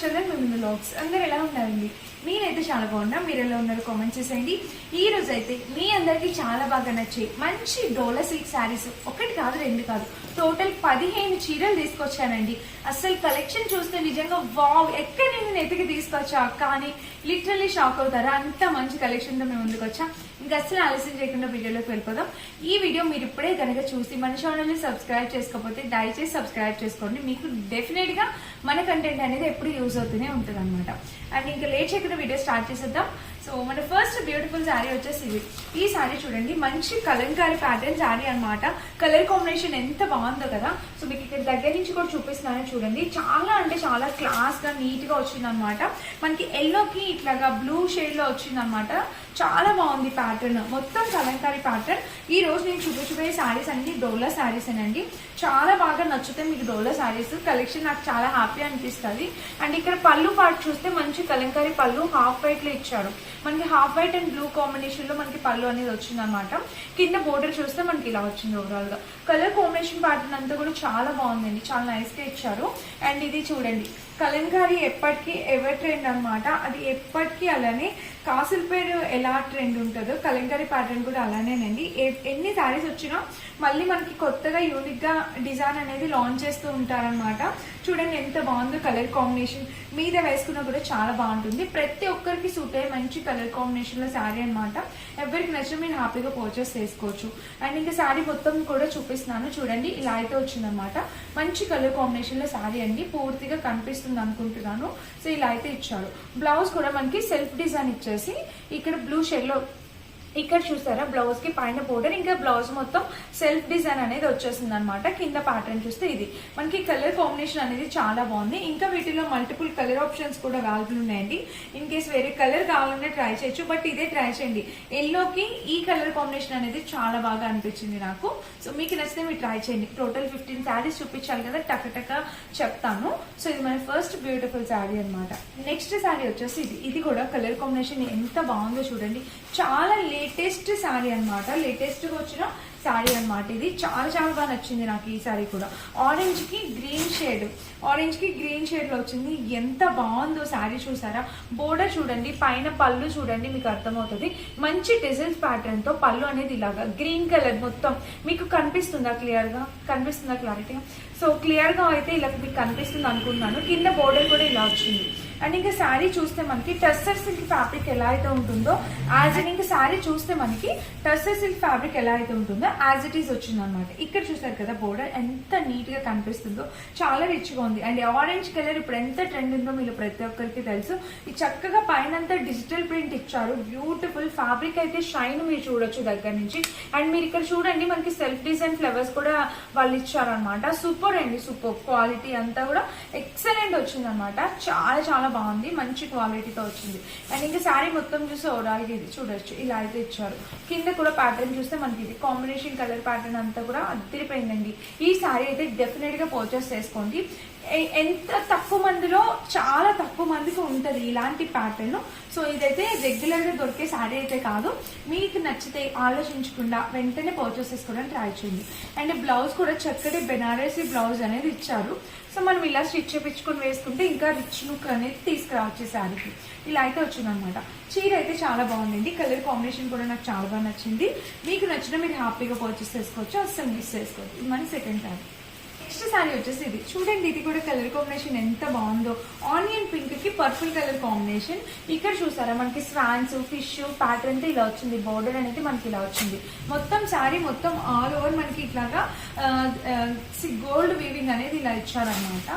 ప్రశాంత్ మిమ్మల్ని లోక్స్ అందరు ఎలా ఉన్నారండి నేనైతే చాలా బాగున్నా మీరు ఎలా ఉన్నారు కామెంట్ చేసేయండి. ఈ రోజు అయితే మీ అందరికీ చాలా బాగా నచ్చే మంచి డోలా సిల్క్ శారీస్ ఒకటి కాదు రెండు కాదు టోటల్ పదిహేను చీరలు తీసుకొచ్చానండి. అసలు కలెక్షన్ చూస్తే నిజంగా వావ్ ఎక్కడ నేను ఎతికి తీసుకొచ్చా? కానీ లిటరలీ షాక్ అవుతారా? అంత మంచి కలెక్షన్తో మేము ముందుకు వచ్చా ఇంకా అసలు ఆలస్యం చేయకుండా వీడియోలోకి వెళ్ళిపోదాం. ఈ వీడియో మీరు ఇప్పుడే కనుక చూసి మన ఛానల్ని సబ్స్క్రైబ్ చేసుకోకపోతే దయచేసి సబ్స్క్రైబ్ చేసుకోండి. మీకు డెఫినెట్గా మన కంటెంట్ అనేది ఎప్పుడు యూజ్ అవుతూనే ఉంటుంది అనమాట అండ్ ఇంకా లేట్ చేయకుండా వీడియో స్టార్ట్ చేసేద్దాం. సో మన ఫస్ట్ బ్యూటిఫుల్ శారీ వచ్చేసి ఇది. ఈ శారీ చూడండి మంచి కలంకారీ ప్యాటర్న్ శారీ అనమాట కలర్ కాంబినేషన్ ఎంత బాగుందో కదా. సో మీకు ఇక్కడ దగ్గర నుంచి కూడా చూపిస్తున్నాను చూడండి. చాలా అంటే చాలా క్లాస్గా నీట్గా మనకి ఎల్లోకి ఇట్లాగా బ్లూ షేడ్లో చాలా బాగుంది ప్యాటర్న్ మొత్తం కలంకారీ ప్యాటర్న్ ఈ రోజు నేను చూపించబోయే శారీస్ అన్ని డోలా శారీస్ అండి చాలా బాగా నచ్చుతాయి మీకు డోలో శారీస్. కలెక్షన్ నాకు చాలా హ్యాపీ అనిపిస్తుంది. అండ్ ఇక్కడ పళ్ళు పార్ట్ చూస్తే మంచి కలంకారీ పళ్ళు హాఫ్ వైట్లో ఇచ్చారు. మనకి హాఫ్ వైట్ అండ్ బ్లూ కాంబినేషన్లో మనకి పళ్ళు అనేది వచ్చింది అనమాట కింద బోర్డర్ చూస్తే మనకి ఇలా వచ్చింది ఓవరాల్గా. కలర్ కాంబినేషన్ ప్యాటర్న్ అంతా కూడా చాలా బాగుందండి. చాలా నైస్గా ఇచ్చారు. అండ్ ఇది చూడండి. కలంకారీ ఎప్పటికీ ఎవర్ ట్రెండ్ అనమాట అది ఎప్పటికీ అలానే కాసులపేరు ఎలా ట్రెండ్ ఉంటుందో కలంకారీ ప్యాటర్న్ కూడా అలానేనండి. ఎన్ని శారీస్ వచ్చినా మళ్ళీ మనకి కొత్తగా యూనిక్గా డిజైన్ అనేది లాంచ్ చేస్తూ ఉంటారనమాట చూడండి ఎంత బాగుందో కలర్ కాంబినేషన్ మీద వేసుకున్నా కూడా చాలా బాగుంటుంది. ప్రతి ఒక్కరికి సూట్ అయ్యే మంచి కలర్ కాంబినేషన్లో శారీ అనమాట ఎవరికి నచ్చిన మీరు హ్యాపీగా పర్చేస్ చేసుకోవచ్చు. అండ్ ఇంకా శారీ మొత్తం కూడా చూపిస్తున్నాను. చూడండి ఇలా అయితే వచ్చిందనమాట మంచి కలర్ కాంబినేషన్లో శారీ అండి. పూర్తిగా కనిపిస్తుంది అనుకుంటున్నాను. సో ఇలా అయితే ఇచ్చాడు. బ్లౌజ్ కూడా మనకి సెల్ఫ్ డిజైన్ ఇచ్చేసి ఇక్కడ బ్లూ షేడ్లో ఇక్కడ చూసారా బ్లౌజ్కి పైన బోర్డర్ ఇంకా బ్లౌజ్ మొత్తం సెల్ఫ్ డిజైన్ అనేది వచ్చేసింది అనమాట కింద ప్యాటర్న్ చూస్తే ఇది. మనకి కలర్ కాంబినేషన్ అనేది చాలా బాగుంది. ఇంకా వీటిలో మల్టిపుల్ కలర్ ఆప్షన్స్ కూడా అవైలబుల్ ఉన్నాయండి. ఇన్ కేస్ వేరే కలర్ కావాలన్నా ట్రై చేయొచ్చు బట్ ఇదే ట్రై చేయండి. ఎల్లోకి ఈ కలర్ కాంబినేషన్ అనేది చాలా బాగా అనిపించింది నాకు. సో మీకు నచ్చితే మీరు ట్రై చేయండి. టోటల్ ఫిఫ్టీన్ శారీస్ చూపించాలి కదా టక టక చెప్తాను. సో ఇది మన ఫస్ట్ బ్యూటిఫుల్ శారీ అనమాట నెక్స్ట్ శారీ వచ్చేసి ఇది. ఇది కూడా కలర్ కాంబినేషన్ ఎంత బాగుందో చూడండి. చాలా లేటెస్ట్ శారీ అన్నమాట. లేటెస్ట్గా వచ్చిన శారీ అన్నమాట ఇది. చాలా చాలా బాగా నచ్చింది నాకు ఈ శారీ కూడా. ఆరెంజ్కి గ్రీన్ షేడ్ ఆరెంజ్కి గ్రీన్ షేడ్లో వచ్చింది. ఎంత బాగుందో శారీ చూసారా? బోర్డర్ చూడండి పైన పళ్ళు చూడండి మీకు అర్థమవుతుంది. మంచి డిజైన్స్ ప్యాటర్న్తో పళ్ళు అనేది ఇలాగా గ్రీన్ కలర్ మొత్తం. మీకు కనిపిస్తుందా క్లియర్గా? కనిపిస్తుందా క్లారిటీగా సో క్లియర్గా అయితే ఇలా మీకు కనిపిస్తుంది అనుకున్నాను. కింద బోర్డర్ కూడా ఇలా వచ్చింది. అండ్ ఇంకా శారీ చూస్తే మనకి టస్సర్ సిల్క్ ఫ్యాబ్రిక్ ఎలా అయితే ఉంటుందో యాజ్ ఇట్ ఇంకా శారీ చూస్తే మనకి టస్సర్ సిల్క్ ఫ్యాబ్రిక్ ఎలా అయితే ఉంటుందో యాజ్ ఇట్ ఈస్ వచ్చింది అనమాట ఇక్కడ చూసారు కదా బోర్డర్ ఎంత నీట్గా కనిపిస్తుందో చాలా రిచ్గా ఉంది. అండ్ ఆరెంజ్ కలర్ ఇప్పుడు ఎంత ట్రెండ్ ఉందో మీరు ప్రతి ఒక్కరికి తెలుసు. ఈ చక్కగా పైన డిజిటల్ ప్రింట్ ఇచ్చారు. బ్యూటిఫుల్ ఫ్యాబ్రిక్ అయితే షైన్ మీరు చూడొచ్చు దగ్గర నుంచి. అండ్ మీరు ఇక్కడ చూడండి మనకి సెల్ఫ్ డిజైన్ ఫ్లవర్స్ కూడా వాళ్ళు ఇచ్చారనమాట సూపర్ అండి సూపర్ క్వాలిటీ అంతా కూడా ఎక్సలెంట్ వచ్చింది అనమాట చాలా చాలా బాగుంది మంచి క్వాలిటీతో వచ్చింది. అండ్ ఇంకా శారీ మొత్తం చూస్తే ఓవరాల్ ఇది చూడొచ్చు. ఇలా అయితే ఇచ్చారు. కింద కూడా ప్యాటర్న్ చూస్తే మనకి ఇది కాంబినేషన్ కలర్ ప్యాటర్న్ అంతా కూడా అదిరిపోయిందండి. ఈ శారీ అయితే డెఫినెట్గా పర్చేస్ చేసుకోండి. ఎంత తక్కువ మందిలో చాలా తక్కువ మందికి ఉంటది ఇలాంటి ప్యాటర్న్ సో ఇదైతే రెగ్యులర్గా దొరికే శారీ అయితే కాదు. మీకు నచ్చితే ఆలోచించకుండా వెంటనే పర్చేస్ చేసుకోవడానికి ట్రై చేయండి. అండ్ బ్లౌజ్ కూడా చక్కటి బెనారసీ బ్లౌజ్ అనేది ఇచ్చారు. సో మనం ఇలా స్టిచ్ చేపించుకొని వేసుకుంటే ఇంకా రిచ్ లుక్ అనేది తీసుకురావచ్చు శారీకి ఇలా అయితే వచ్చిందనమాట చీర అయితే చాలా బాగుందండి. కలర్ కాంబినేషన్ కూడా నాకు చాలా బాగా నచ్చింది. మీకు నచ్చిన మీరు హ్యాపీగా పర్చేస్ చేసుకోవచ్చు. అస్సలు మిస్ చేసుకోవచ్చు ఇది మన సెకండ్ శారీ నెక్స్ట్ శారీ వచ్చేసి ఇది. చూడండి ఇది కూడా కలర్ కాంబినేషన్ ఎంత బాగుందో. ఆనియన్ పింక్కి పర్పుల్ కలర్ కాంబినేషన్. ఇక్కడ చూసారా మనకి స్వాన్స్ ఫిష్ ప్యాటర్న్తో ఇలా వచ్చింది. బార్డర్ అనేది మనకి ఇలా వచ్చింది. మొత్తం శారీ మొత్తం ఆల్ ఓవర్ మనకి ఇట్లాగా గోల్డ్ వీవింగ్ అనేది ఇలా ఇచ్చారనమాట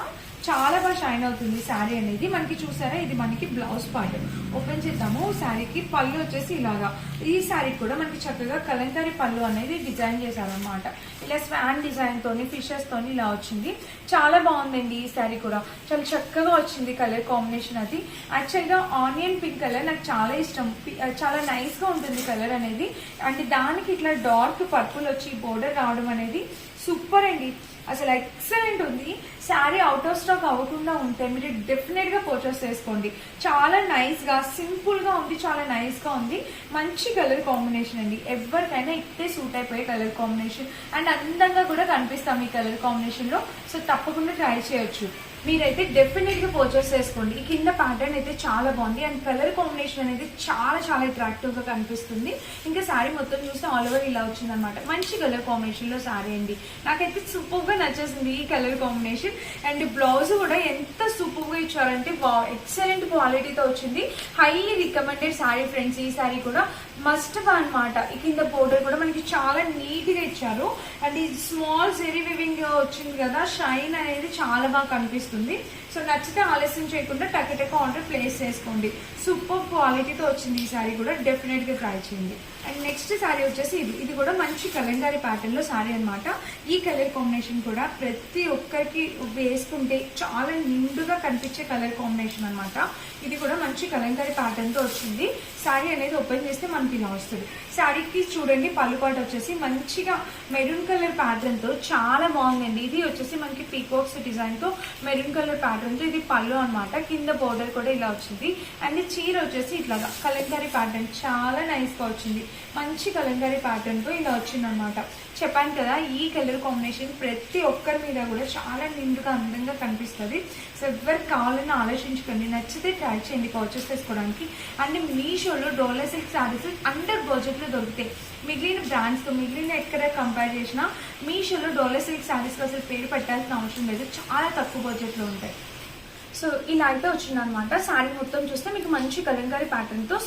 చాలా బాగా షైన్ అవుతుంది శారీ అనేది. మనకి చూసారా? ఇది మనకి బ్లౌజ్ పార్ట్. ఓపెన్ చేద్దాము. శారీకి పళ్ళు వచ్చేసి ఇలాగా. ఈ శారీ కూడా మనకి చక్కగా కలంకారీ పళ్ళు అనేది డిజైన్ చేశారనమాట ఇలా స్వాన్ డిజైన్ తోని ఫిషెస్ తోని ఇలా వచ్చింది. చాలా బాగుందండి ఈ శారీ కూడా. చాలా చక్కగా వచ్చింది కలర్ కాంబినేషన్ అది. యాక్చువల్గా ఆనియన్ పింక్ కలర్ నాకు చాలా ఇష్టం. పి- చాలా నైస్గా ఉంటుంది కలర్ అనేది. అండ్ దానికి ఇట్లా డార్క్ పర్పుల్ వచ్చి బోర్డర్ రావడం అనేది సూపర్ అండి. అసలు ఎక్సలెంట్ ఉంది. శారీ అవుట్ ఆఫ్ స్టాక్ అవ్వకుండా ఉంటే మీరు డెఫినెట్గా పర్చేస్ చేసుకోండి. చాలా నైస్గా సింపుల్గా ఉంది చాలా నైస్గా ఉంది. మంచి కలర్ కాంబినేషన్ అండి. ఎవరికైనా ఇట్టే సూట్ అయిపోయే కలర్ కాంబినేషన్ అండ్ అందంగా కూడా కనిపిస్తాం ఈ కలర్ కాంబినేషన్లో. సో తప్పకుండా ట్రై చేయొచ్చు. మీరైతే డెఫినెట్గా పర్చేస్ చేసుకోండి. ఈ కింద ప్యాటర్న్ అయితే చాలా బాగుంది. అండ్ కలర్ కాంబినేషన్ అనేది చాలా చాలా అట్రాక్టివ్గా కనిపిస్తుంది. ఇంకా శారీ మొత్తం చూస్తే ఆల్ ఓవర్ ఇలా వచ్చింది అనమాట మంచి కలర్ కాంబినేషన్లో శారీ అండి. నాకైతే సూపర్గా నచ్చేసింది ఈ కలర్ కాంబినేషన్ అండ్ బ్లౌజ్ కూడా ఎంత సూపర్గా ఇచ్చారంటే ఎక్సలెంట్ క్వాలిటీతో వచ్చింది. హైలీ రికమెండెడ్ శారీ ఫ్రెండ్స్ ఈ శారీ కూడా మస్ట్ అన్నమాట. ఈ కింద బోర్డర్ కూడా మనకి చాలా నీట్గా ఇచ్చారు. అండ్ ఈ స్మాల్ సెరీ వివింగ్ వచ్చింది కదా షైన్ అనేది చాలా బాగా కనిపిస్తుంది. సో నచ్చితే ఆలస్యం చేయకుండా టకటక ఆర్డర్ ప్లేస్ చేసుకోండి. సూపర్ క్వాలిటీతో వచ్చింది ఈ శారీ కూడా డెఫినెట్గా ట్రై చేయండి. అండ్ నెక్స్ట్ శారీ వచ్చేసి ఇది. ఇది కూడా మంచి కలంకారీ ప్యాటర్న్లో శారీ అనమాట ఈ కలర్ కాంబినేషన్ కూడా ప్రతి ఒక్కరికి వేసుకుంటే చాలా నిండుగా కనిపించే కలర్ కాంబినేషన్ అనమాట ఇది కూడా మంచి కలంకారీ ప్యాటర్న్తో వచ్చింది. శారీ అనేది ఓపెన్ చేస్తే మనకి ఇలా వస్తుంది. శారీకి చూడండి పళ్ళు పాట వచ్చేసి మంచిగా మెరూన్ కలర్ ప్యాటర్న్తో చాలా బాగుందండి. ఇది వచ్చేసి మనకి పీకాక్స్ డిజైన్తో మెరూన్ కలర్ ప్యాటర్న్తో ఇది పళ్ళు అనమాట కింద బోర్డర్ కూడా ఇలా వచ్చింది. అండ్ చీర వచ్చేసి ఇట్లాగా కలంకారీ ప్యాటర్న్ చాలా నైస్గా వచ్చింది. మంచి కలంకారీ ప్యాటర్న్తో ఇలా వచ్చింది అనమాట చెప్పాను కదా ఈ కలర్ కాంబినేషన్ ప్రతి ఒక్కరి మీద కూడా చాలా నిండుగా అందంగా కనిపిస్తుంది. సో ఎవరికి కావాలని ఆలోచించుకోండి నచ్చితే ట్రై చేయండి పర్చేస్ చేసుకోవడానికి. అండ్ మీషోలో డోలా సిల్క్ శారీస్ అండర్ బడ్జెట్లో దొరుకుతాయి మిగిలిన బ్రాండ్స్తో మిగిలిన ఎక్కడ కంపేర్ చేసినా మీషోలో డోలా సిల్క్ శారీస్కి అసలు పేరు పెట్టాల్సిన అవసరం లేదు. చాలా తక్కువ బడ్జెట్లో ఉంటాయి. సో ఇలా అయితే వచ్చింది అనమాట శారీ మొత్తం చూస్తే మీకు మంచి కలంకారీ ప్యాటర్న్తో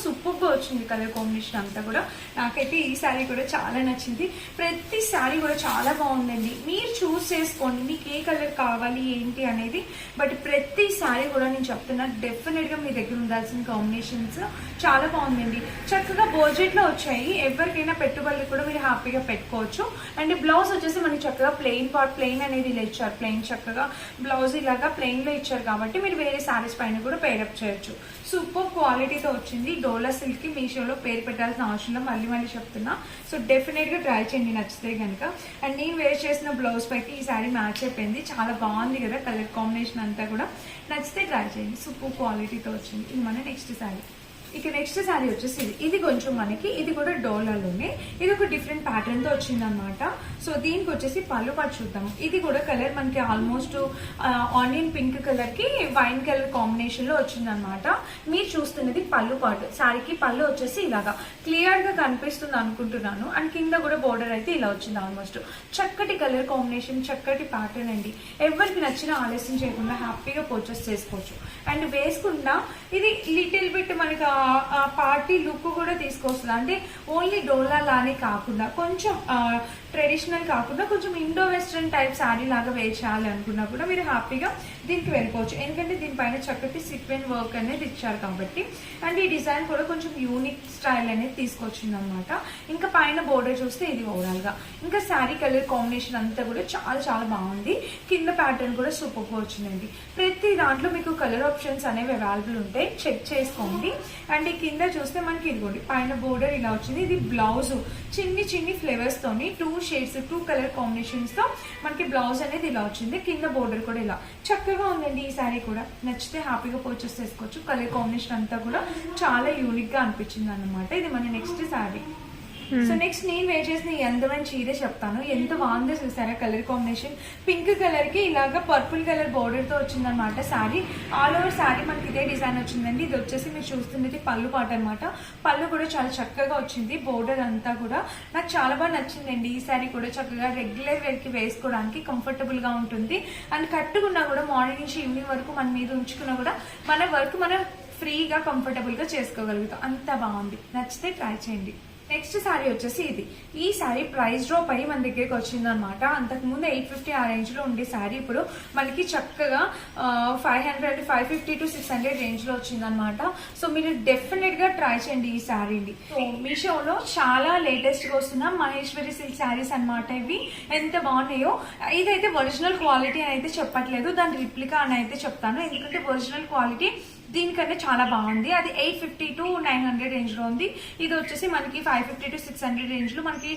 వచ్చింది కలర్ కాంబినేషన్ అంతా కూడా. నాకైతే ఈ శారీ కూడా చాలా నచ్చింది. ప్రతి శారీ కూడా చాలా బాగుందండి. మీరు చూస్ చేసుకోండి మీకు ఏ కలర్ కావాలి ఏంటి అనేది. బట్ ప్రతి శారీ కూడా నేను చెప్తున్నా డెఫినెట్గా మీ దగ్గర ఉండాల్సిన కాంబినేషన్స్ చాలా బాగుందండి. చక్కగా బడ్జెట్లో వచ్చాయి. ఎవరికైనా పెట్టుబడులు కూడా మీరు హ్యాపీగా పెట్టుకోవచ్చు. అండ్ బ్లౌజ్ వచ్చేసి మనకి చక్కగా ప్లెయిన్ పార్ట్ ప్లెయిన్ అనేది ఇలా ఇచ్చారు. ప్లెయిన్ చక్కగా బ్లౌజ్ ఇలాగా ప్లెయిన్లో ఇచ్చారు కాబట్టి మీరు వేరే శారీస్ పైన కూడా పేరప్ చేయొచ్చు. సూపర్ క్వాలిటీతో వచ్చింది. డోలా సిల్క్కి మీషోలో పేరు పెట్టాల్సిన అవసరం లేదు. మళ్ళీ మళ్ళీ చెప్తున్నా. సో డెఫినెట్గా ట్రై చేయండి. నచ్చితే కనుక అండ్ నేను వేర్ చేసిన బ్లౌజ్ పైకి ఈ శారీ మ్యాచ్ అయిపోయింది. చాలా బాగుంది కదా కలర్ కాంబినేషన్ అంతా కూడా. నచ్చితే ట్రై చేయండి. సూపర్ క్వాలిటీతో వచ్చింది. ఇది మన నెక్స్ట్ శారీ ఇక నెక్స్ట్ శారీ వచ్చేసి ఇది ఇది కొంచెం మనకి ఇది కూడా డోలాలోనే ఇది ఒక డిఫరెంట్ ప్యాటర్న్తో వచ్చిందనమాట సో దీనికి వచ్చేసి పళ్ళు పాటు చూద్దాం. ఇది కూడా కలర్ మనకి ఆల్మోస్ట్ ఆనియన్ పింక్ కలర్కి వైన్ కలర్ కాంబినేషన్లో వచ్చిందనమాట మీరు చూస్తున్నది పళ్ళు పాటు శారీకి పళ్ళు వచ్చేసి ఇలాగా. క్లియర్గా కనిపిస్తుంది అనుకుంటున్నాను. అండ్ కింద కూడా బోర్డర్ అయితే ఇలా వచ్చింది ఆల్మోస్ట్ చక్కటి కలర్ కాంబినేషన్ చక్కటి ప్యాటర్న్ అండి. ఎవరికి నచ్చిన ఆలస్యం చేయకుండా హ్యాపీగా పర్చేస్ చేసుకోవచ్చు. అండ్ వేసుకున్నా ఇది లిటిల్ బిట్ మనకి పార్టీ లుక్ కూడా తీసుకొస్తుంది. అంటే ఓన్లీ డోలా లానే కాకుండా కొంచెం ట్రెడిషనల్ కాకుండా కొంచెం ఇండో వెస్ట్రన్ టైప్ శారీ లాగా వేర్ చేయాలి అనుకున్నా కూడా మీరు హ్యాపీగా దీనికి వెళ్ళిపోవచ్చు. ఎందుకంటే దీనిపైన చక్కటి సిక్వెన్ వర్క్ అనేది ఇచ్చారు కాబట్టి. అండ్ ఈ డిజైన్ కూడా కొంచెం యూనిక్ స్టైల్ అనేది తీసుకొచ్చింది అనమాట ఇంకా పైన బోర్డర్ చూస్తే ఇది ఓవరాల్గా. ఇంకా శారీ కలర్ కాంబినేషన్ అంతా కూడా చాలా చాలా బాగుంది. కింద ప్యాటర్న్ కూడా సూపర్గా వచ్చిందండి. ప్రతి దాంట్లో మీకు కలర్ ఆప్షన్స్ అనేవి అవైలబుల్ ఉంటాయి చెక్ చేసుకోండి. అండ్ ఈ కింద చూస్తే మనకి ఇదిగోండి పైన బోర్డర్ ఇలా వచ్చింది. ఇది బ్లౌజ్ చిన్ని చిన్ని ఫ్లేవర్స్ తోని టూ షేడ్స్ టూ కలర్ కాంబినేషన్స్తో మనకి బ్లౌజ్ అనేది ఇలా వచ్చింది. కింద బోర్డర్ కూడా ఇలా. చక్కగా ఉందండి ఈ శారీ కూడా. నచ్చితే హ్యాపీగా పర్చేస్ చేసుకోవచ్చు. కలర్ కాంబినేషన్ అంతా కూడా చాలా యూనిక్గా అనిపించింది అనమాట ఇది మన నెక్స్ట్ శారీ సో నెక్స్ట్ నేను వేర్ చేసిన అందమైన చీర చెప్తాను. ఎంత బాగుందో చూసారా? కలర్ కాంబినేషన్ పింక్ కలర్కి ఇలాగా పర్పుల్ కలర్ బోర్డర్తో వచ్చిందనమాట శారీ. ఆల్ ఓవర్ శారీ మనకి ఇదే డిజైన్ వచ్చిందండి. ఇది వచ్చేసి మీరు చూస్తున్నది పళ్ళు పాట అనమాట పళ్ళు కూడా చాలా చక్కగా వచ్చింది. బోర్డర్ అంతా కూడా. నాకు చాలా బాగా నచ్చిందండి ఈ శారీ కూడా. చక్కగా రెగ్యులర్ వేర్కి వేసుకోవడానికి కంఫర్టబుల్గా ఉంటుంది. అండ్ కట్టుకున్నా కూడా మార్నింగ్ నుంచి ఈవినింగ్ వరకు మన మీద ఉంచుకున్నా కూడా మన వర్క్ మనం ఫ్రీగా కంఫర్టబుల్గా చేసుకోగలుగుతాం. అంత బాగుంది. నచ్చితే ట్రై చేయండి. నెక్స్ట్ శారీ వచ్చేసి ఇది. ఈ శారీ ప్రైస్ డ్రాప్ అయ్యి మన దగ్గరికి వచ్చింది అనమాట ఎయిట్ ఫిఫ్టీ ఆ రేంజ్లో ఉండే శారీ ఇప్పుడు మనకి చక్కగా five hundred five fifty to six hundred రేంజ్లో వచ్చింది అనమాట సో మీరు డెఫినెట్గా ట్రై చేయండి ఈ శారీని సో మీషోలో చాలా లేటెస్ట్గా వస్తున్న మహేశ్వరి సిల్క్ శారీస్ అన్నమాట ఇవి. ఎంత బాగున్నాయో. ఇదైతే ఒరిజినల్ క్వాలిటీ అని అయితే చెప్పట్లేదు. దాని రిప్లికా అని అయితే చెప్తాను. ఎందుకంటే ఒరిజినల్ క్వాలిటీ దీనికంటే చాలా బాగుంది. అది eight fifty to nine hundred రేంజ్లో ఉంది. ఇది వచ్చేసి మనకి five fifty to six hundred రేంజ్లో మనకి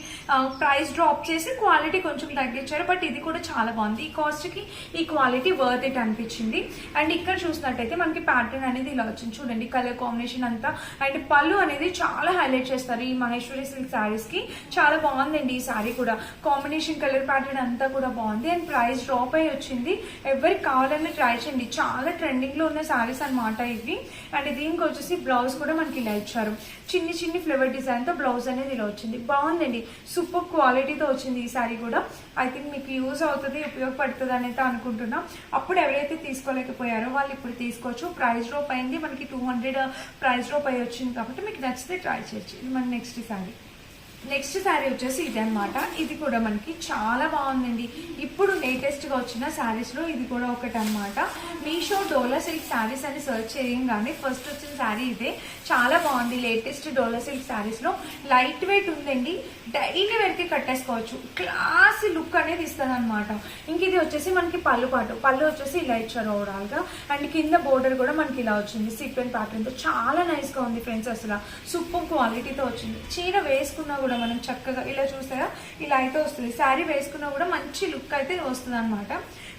ప్రైస్ డ్రాప్ చేసి క్వాలిటీ కొంచెం తగ్గించారు. బట్ ఇది కూడా చాలా బాగుంది. ఈ కాస్ట్కి ఈ క్వాలిటీ వర్త్ ఇట్ అనిపించింది. అండ్ ఇక్కడ చూసినట్టయితే మనకి ప్యాటర్న్ అనేది ఇలా వచ్చింది. చూడండి కలర్ కాంబినేషన్ అంతా. అండ్ పళ్ళు అనేది చాలా హైలైట్ చేస్తారు ఈ మహేశ్వరి సిల్క్ శారీస్కి. చాలా బాగుందండి ఈ శారీ కూడా. కాంబినేషన్ కలర్ ప్యాటర్న్ అంతా కూడా బాగుంది. అండ్ ప్రైస్ డ్రాప్ అయి వచ్చింది. ఎవరికి కావాలని ట్రై చేయండి. చాలా ట్రెండింగ్లో ఉన్న శారీస్ అనమాట ఇవి. అండ్ దీనికి వచ్చేసి బ్లౌజ్ కూడా మనకి ఇలా ఇచ్చారు. చిన్ని చిన్ని ఫ్లేవర్ డిజైన్తో బ్లౌజ్ అనేది ఇలా వచ్చింది. బాగుందండి. సూపర్ క్వాలిటీతో వచ్చింది ఈ సారీ కూడా. ఐ థింక్ మీకు యూజ్ అవుతుంది ఉపయోగపడుతుంది అనేది అనుకుంటున్నాం. అప్పుడు ఎవరైతే తీసుకోలేకపోయారో వాళ్ళు ఇప్పుడు తీసుకోవచ్చు. ప్రైస్ డ్రాప్ అయింది. మనకి టూ హండ్రెడ్ ప్రైస్ డ్రాప్ అయ్యి వచ్చింది కాబట్టి మీకు నచ్చితే ట్రై చేయొచ్చు ఇది మన నెక్స్ట్ సారీ నెక్స్ట్ శారీ వచ్చేసి ఇది అనమాట ఇది కూడా మనకి చాలా బాగుందండి. ఇప్పుడు లేటెస్ట్గా వచ్చిన శారీస్లో ఇది కూడా ఒకటి అనమాట మీషో డోలా సిల్క్ శారీస్ అని సర్చ్ చేయగానే ఫస్ట్ వచ్చిన శారీ ఇదే. చాలా బాగుంది లేటెస్ట్ డోలా సిల్క్ శారీస్లో లైట్ వెయిట్ ఉందండి. డైలీ వెళ్తే కట్టేసుకోవచ్చు. క్లాస్ లుక్ అనేది ఇస్తుంది అనమాట ఇంక ఇది వచ్చేసి మనకి పళ్ళు పాటు. పళ్ళు వచ్చేసి ఇలా ఇచ్చారు ఓవరాల్గా అండ్ కింద బోర్డర్ కూడా మనకి ఇలా వచ్చింది. సిక్వెన్ ప్యాటర్న్తో చాలా నైస్గా ఉంది ఫ్రెండ్స్ అసలు. సూపర్ క్వాలిటీతో వచ్చింది. చీర వేసుకున్నా కూడా మనం చక్కగా ఇలా చూసారా? ఇలా అయితే వస్తుంది. శారీ వేసుకున్నా కూడా మంచి లుక్ అయితే వస్తుంది అనమాట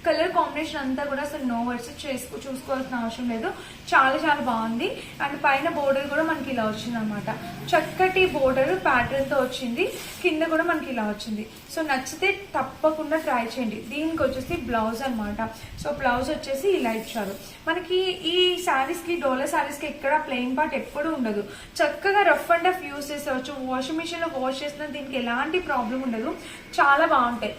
కలర్ కాంబినేషన్ అంతా కూడా అసలు నో వర్డ్స్ చేసుకో చూసుకోవాల్సిన అవసరం లేదు. చాలా చాలా బాగుంది. అండ్ పైన బోర్డర్ కూడా మనకి ఇలా వచ్చింది అనమాట చక్కటి బోర్డర్ ప్యాటర్న్తో వచ్చింది. కింద కూడా మనకి ఇలా వచ్చింది. సో నచ్చితే తప్పకుండా ట్రై చేయండి. దీనికి వచ్చేసి బ్లౌజ్ అనమాట సో బ్లౌజ్ వచ్చేసి ఇలా ఇచ్చారు మనకి ఈ శారీస్కి డోలా శారీస్కి ఎక్కడ ప్లెయిన్ పార్ట్ ఎప్పుడు ఉండదు. చక్కగా రఫ్ అండ్ టఫ్ యూస్ చేసేవచ్చు. వాషింగ్ మిషన్లో వాష్ చేసిన దీనికి ఎలాంటి ప్రాబ్లం ఉండదు. చాలా బాగుంటాయి.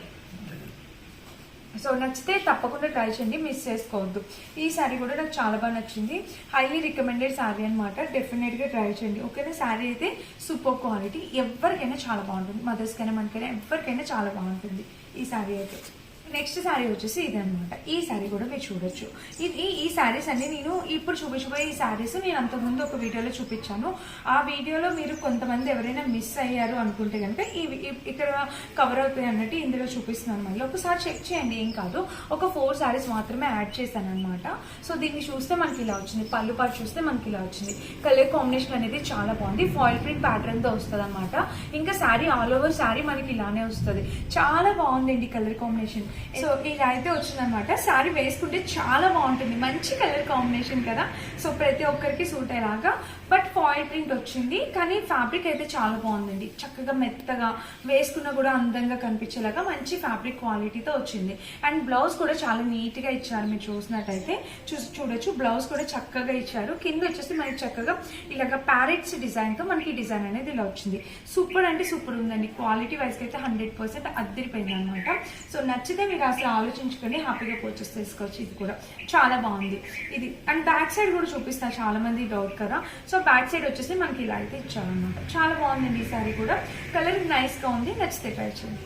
సో నచ్చితే తప్పకుండా ట్రై చేయండి మిస్ చేసుకోవద్దు. ఈ శారీ కూడా నాకు చాలా బాగా నచ్చింది. హైలీ రికమెండెడ్ శారీ అనమాట డెఫినెట్గా ట్రై చేయండి. ఓకేనా? శారీ అయితే సూపర్ క్వాలిటీ. ఎవరికైనా చాలా బాగుంటుంది. మదర్స్కైనా మనకైనా ఎవరికైనా చాలా బాగుంటుంది ఈ శారీ అయితే. నెక్స్ట్ శారీ వచ్చేసి ఇది ఈ శారీ కూడా మీరు చూడొచ్చు. ఇది ఈ శారీస్ అన్ని నేను ఇప్పుడు చూపించబోయే ఈ శారీస్ నేను అంతకుముందు ఒక వీడియోలో చూపించాను. ఆ వీడియోలో మీరు కొంతమంది ఎవరైనా మిస్ అయ్యారు అనుకుంటే కనుక ఈ ఈ- ఇక్కడ కవర్ అవుతాయి అన్నట్టు ఇందులో చూపిస్తున్నాను మళ్ళీ. ఒకసారి చెక్ చేయండి ఏం కాదు. ఒక ఫోర్ శారీస్ మాత్రమే యాడ్ చేశాను అనమాట సో దీన్ని చూస్తే మనకి ఇలా వచ్చింది. పళ్ళు పాటు చూస్తే మనకి ఇలా వచ్చింది. కలర్ కాంబినేషన్ అనేది చాలా బాగుంది. ఫాయిల్ ప్రింట్ ప్యాటర్న్తో వస్తుంది అనమాట ఇంకా శారీ ఆల్ ఓవర్ శారీ మనకి ఇలానే వస్తుంది. చాలా బాగుందండి కలర్ కాంబినేషన్ సో ఇలా అయితే వచ్చిందనమాట శారీ వేసుకుంటే చాలా బాగుంటుంది. మంచి కలర్ కాంబినేషన్ కదా. సో ప్రతి ఒక్కరికి సూట్ అయ్యేలాగా. బట్ ఫాయిల్ ప్రింట్ వచ్చింది. కానీ ఫ్యాబ్రిక్ అయితే చాలా బాగుందండి. చక్కగా మెత్తగా వేసుకున్నా కూడా అందంగా కనిపించేలాగా మంచి ఫ్యాబ్రిక్ క్వాలిటీతో వచ్చింది. అండ్ బ్లౌజ్ కూడా చాలా నీట్గా ఇచ్చారు మీరు చూసినట్టయితే. చూసి చూడొచ్చు. బ్లౌజ్ కూడా చక్కగా ఇచ్చారు. కింద వచ్చేసి మనకి చక్కగా ఇలాగ ప్యారెట్స్ డిజైన్తో మనకి డిజైన్ అనేది ఇలా వచ్చింది. సూపర్ అంటే సూపర్ ఉందండి. క్వాలిటీ వైజ్ అయితే హండ్రెడ్ పర్సెంట్ అద్దరిపోయింది అనమాట సో నచ్చితే మీరు అసలు ఆలోచించుకొని హ్యాపీగా పర్చేస్ చేసుకోవచ్చు. ఇది కూడా చాలా బాగుంది. ఇది అండ్ బ్యాక్ సైడ్ కూడా చూపిస్తాను చాలా మంది డౌట్ కదా. సో బ్యాక్ సైడ్ వచ్చేసి మనకి ఇలా అయితే ఇచ్చారనమాట చాలా బాగుందండి ఈ సారీ కూడా. కలర్ నైస్గా ఉంది. నచ్చితే ట్రై చేయండి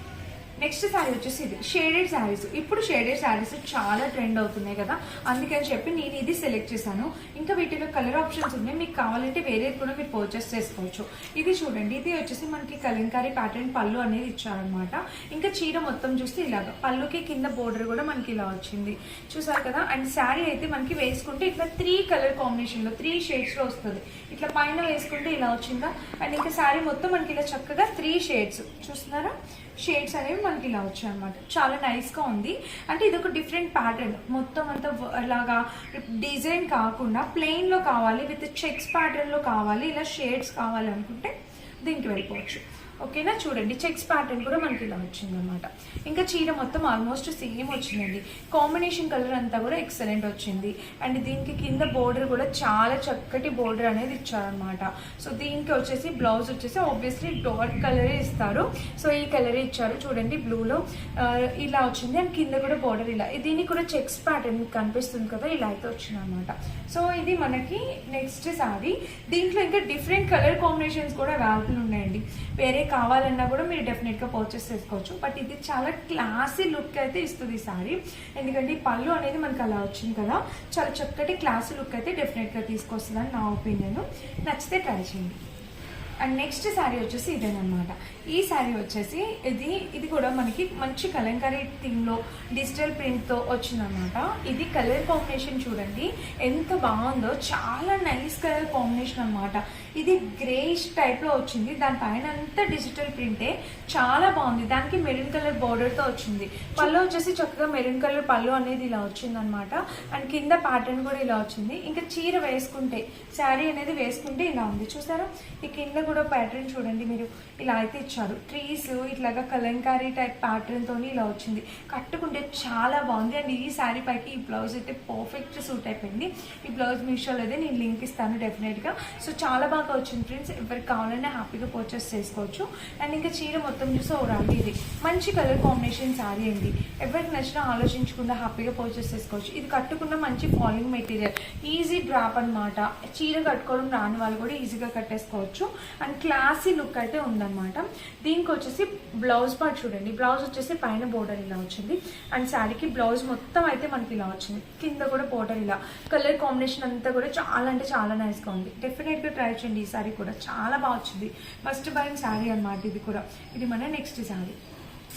నెక్స్ట్ శారీ వచ్చేసి ఇది. షేడెడ్ శారీస్. ఇప్పుడు షేడెడ్ శారీస్ చాలా ట్రెండ్ అవుతున్నాయి కదా. అందుకని చెప్పి నేను ఇది సెలెక్ట్ చేశాను. ఇంకా వీటిలో కలర్ ఆప్షన్స్ ఉన్నాయి. మీకు కావాలంటే వేరేది కూడా మీరు పర్చేస్ చేసుకోవచ్చు. ఇది చూడండి. ఇది వచ్చేసి మనకి కలంకారీ ప్యాటర్న్ పళ్ళు అనేది ఇచ్చారనమాట ఇంకా చీర మొత్తం చూస్తే ఇలాగా. పళ్ళుకి కింద బోర్డర్ కూడా మనకి ఇలా వచ్చింది. చూసారు కదా? అండ్ శారీ అయితే మనకి వేసుకుంటే ఇట్లా త్రీ కలర్ కాంబినేషన్లో త్రీ షేడ్స్లో వస్తుంది. ఇట్లా పైన వేసుకుంటే ఇలా వచ్చిందా? అండ్ ఇంకా శారీ మొత్తం మనకి ఇలా చక్కగా త్రీ షేడ్స్ చూస్తున్నారా? షేడ్స్ అనేవి మనకి ఇలా వచ్చాయి అనమాట చాలా నైస్గా ఉంది. అంటే ఇది ఒక డిఫరెంట్ ప్యాటర్న్ మొత్తం అంతా వ- ఇలాగా డిజైన్ కాకుండా ప్లెయిన్లో కావాలి విత్ చెక్స్ ప్యాటర్న్లో కావాలి ఇలా షేడ్స్ కావాలి అనుకుంటే దీనికి వెళ్ళిపోవచ్చు. ఓకేనా? చూడండి చెక్స్ ప్యాటర్న్ కూడా మనకి ఇలా వచ్చింది అనమాట ఇంకా చీర మొత్తం ఆల్మోస్ట్ సేమ్ వచ్చిందండి. కాంబినేషన్ కలర్ అంతా కూడా ఎక్సలెంట్ వచ్చింది. అండ్ దీనికి కింద బోర్డర్ కూడా చాలా చక్కటి బోర్డర్ అనేది ఇచ్చారనమాట సో దీనికి వచ్చేసి బ్లౌజ్ వచ్చేసి ఆబ్వియస్లీ డార్క్ కలరే ఇస్తారు. సో ఈ కలరే ఇచ్చారు చూడండి బ్లూలో ఇలా వచ్చింది. అండ్ కింద కూడా బోర్డర్ ఇలా. దీనికి కూడా చెక్స్ ప్యాటర్న్ కనిపిస్తుంది కదా ఇలా అయితే వచ్చింది అనమాట సో ఇది మనకి నెక్స్ట్ సారీ దీంట్లో ఇంకా డిఫరెంట్ కలర్ కాంబినేషన్స్ కూడా అవైలబుల్ ఉన్నాయండి. వేరే కావాలన్నా కూడా మీరు డెఫినెట్గా పర్చేస్ చేసుకోవచ్చు. బట్ ఇది చాలా క్లాసీ లుక్ అయితే ఇస్తుంది సారీ ఎందుకంటే ఈ పళ్ళు అనేది మనకు అలా వచ్చింది కదా. చాలా చక్కటి క్లాసీ లుక్ అయితే డెఫినెట్గా తీసుకొస్తుందని నా ఒపీనియన్ నచ్చితే ట్రై చేయండి. అండ్ నెక్స్ట్ శారీ వచ్చేసి ఇదేనమాట. ఈ శారీ వచ్చేసి ఇది ఇది కూడా మనకి మంచి కలంకారీ థీమ్లో డిజిటల్ ప్రింట్తో వచ్చిందనమాట. ఇది కలర్ కాంబినేషన్ చూడండి. ఎంత బాగుందో చాలా నైస్ కలర్ కాంబినేషన్ అన్నమాట ఇది గ్రేష్ టైప్లో వచ్చింది దానిపైన అంతా డిజిటల్ ప్రింటే. చాలా బాగుంది. దానికి మెరూన్ కలర్ బార్డర్తో వచ్చింది. పళ్ళు వచ్చేసి చక్కగా మెరూన్ కలర్ పళ్ళు అనేది ఇలా వచ్చింది అనమాట అండ్ కింద ప్యాటర్న్ కూడా ఇలా వచ్చింది. ఇంకా చీర వేసుకుంటే శారీ అనేది వేసుకుంటే ఇలా ఉంది. చూసారా? ఈ కింద కూడా ప్యాటర్న్ చూడండి మీరు. ఇలా అయితే ఇచ్చారు. ట్రీస్ ఇట్లాగా కలంకారీ టైప్ ప్యాటర్న్ తోని ఇలా వచ్చింది. కట్టుకుంటే చాలా బాగుంది. అండ్ ఈ శారీ పైకి ఈ బ్లౌజ్ అయితే పర్ఫెక్ట్ సూట్ అయిపోయింది. ఈ బ్లౌజ్ మీషోలో అయితే నేను లింక్ ఇస్తాను డెఫినెట్గా సో చాలా బాగా వచ్చింది ఫ్రెండ్స్ ఎవరికి కావాలన్నా హ్యాపీగా పర్చేస్ చేసుకోవచ్చు. అండ్ ఇంకా చీర మొత్తం చూసి ఓరాలి ఇది. మంచి కలర్ కాంబినేషన్ శారీ అండి. ఎవరికి నచ్చినా ఆలోచించకుండా హ్యాపీగా పర్చేస్ చేసుకోవచ్చు. ఇది కట్టుకున్న మంచి ఫాలింగ్ మెటీరియల్ ఈజీ డ్రాప్ అన్నమాట. చీర కట్టుకోవడం రాని వాళ్ళు కూడా ఈజీగా కట్టేసుకోవచ్చు. అండ్ క్లాసీ లుక్ అయితే ఉందన్నమాట. దీనికి వచ్చేసి బ్లౌజ్ పార్ట్ చూడండి. బ్లౌజ్ వచ్చేసి పైన బోర్డర్ ఇలా వచ్చింది. అండ్ శారీకి బ్లౌజ్ మొత్తం అయితే మనకి ఇలా వచ్చింది. కింద కూడా బోర్డర్ ఇలా. కలర్ కాంబినేషన్ అంతా కూడా చాలా అంటే చాలా నైస్గా గా ఉంది. డెఫినెట్గా ట్రై చేయండి ఈ శారీ కూడా. చాలా బాగా వచ్చింది. ఫస్ట్ బైన్ శారీ అనమాట ఇది కూడా. ఇది మన నెక్స్ట్ శారీ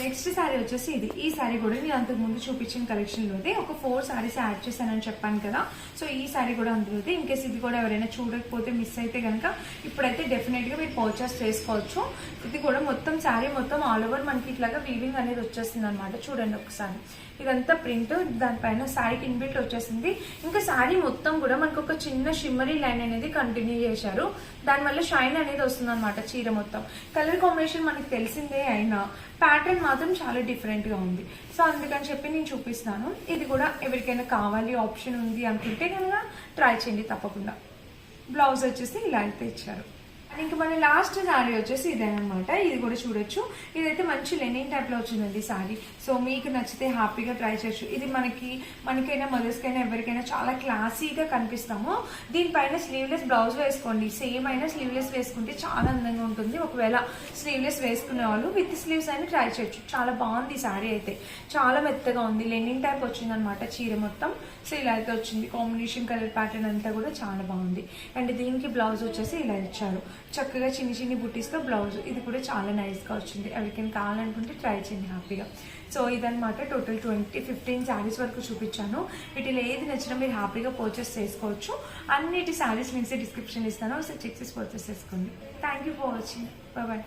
నెక్స్ట్ శారీ వచ్చేసి ఇది. ఈ శారీ కూడా నేను అంతకు ముందు చూపించిన కలెక్షన్లోదే ఒక ఫోర్ శారీస్ యాడ్ చేశానని చెప్పాను కదా. సో ఈ శారీ కూడా అందులోదే ఇన్ ఇది కూడా ఎవరైనా చూడకపోతే మిస్ అయితే కనుక ఇప్పుడైతే డెఫినెట్గా మీరు పర్చేస్ చేసుకోవచ్చు. ఇది కూడా మొత్తం శారీ మొత్తం ఆల్ ఓవర్ మనకి ఇట్లాగా వీవింగ్ అనేది వచ్చేస్తుంది అనమాట చూడండి ఒకసారి. ఇదంతా ప్రింట్ దానిపైన శారీకి ఇన్బిల్ట్ వచ్చేసింది. ఇంకా శారీ మొత్తం కూడా మనకు ఒక చిన్న షిమ్మరీ లైన్ అనేది కంటిన్యూ చేశారు. దానివల్ల షైన్ అనేది వస్తుంది అనమాట చీర మొత్తం. కలర్ కాంబినేషన్ మనకి తెలిసిందే అయినా ప్యాటర్న్ మాత్రం చాలా డిఫరెంట్గా ఉంది. సో అందుకని చెప్పి నేను చూపిస్తాను ఇది కూడా ఎవరికైనా కావాలి ఆప్షన్ ఉంది అనుకుంటే కనుక ట్రై చేయండి తప్పకుండా. బ్లౌజ్ వచ్చేసి ఇలా అయితే ఇచ్చారు. ఇంకా మన లాస్ట్ శారీ వచ్చేసి ఇదేనమాట ఇది కూడా చూడొచ్చు. ఇదైతే మంచి లెనిన్ టైప్లో వచ్చిందండి శారీ సో మీకు నచ్చితే హ్యాపీగా ట్రై చేయొచ్చు. ఇది మనకి మనకైనా మదర్స్ కైనా ఎవరికైనా చాలా క్లాసీగా కనిపిస్తాము. దీనిపైన స్లీవ్లెస్ బ్లౌజ్ వేసుకోండి. సేమ్ అయినా స్లీవ్లెస్ వేసుకుంటే చాలా అందంగా ఉంటుంది. ఒకవేళ స్లీవ్లెస్ వేసుకునే వాళ్ళు విత్ స్లీవ్స్ అయినా ట్రై చేయొచ్చు. చాలా బాగుంది సారీ శారీ అయితే. చాలా మెత్తగా ఉంది. లెనిన్ టైప్ వచ్చింది అనమాట చీర మొత్తం. సో ఇలా అయితే వచ్చింది. కాంబినేషన్ కలర్ ప్యాటర్న్ అంతా కూడా చాలా బాగుంది. అండ్ దీనికి బ్లౌజ్ వచ్చేసి ఇలా ఇచ్చారు. చక్కగా చిన్ని చిన్ని బుట్టీస్తో బ్లౌజ్. ఇది కూడా చాలా నైస్గా వచ్చింది. ఎవరికైనా కావాలనుకుంటే ట్రై చేయండి హ్యాపీగా. సో ఇదనమాట టోటల్ ట్వంటీ ఫిఫ్టీన్ శారీస్ వరకు చూపించాను. వీటిలో ఏది నచ్చినా మీరు హ్యాపీగా పర్చేస్ చేసుకోవచ్చు. అన్నిటి శారీస్ లింక్స్ డిస్క్రిప్షన్ ఇస్తాను. ఒకసారి చెక్ చేసి పర్చేస్ చేసుకోండి. Thank you for watching bye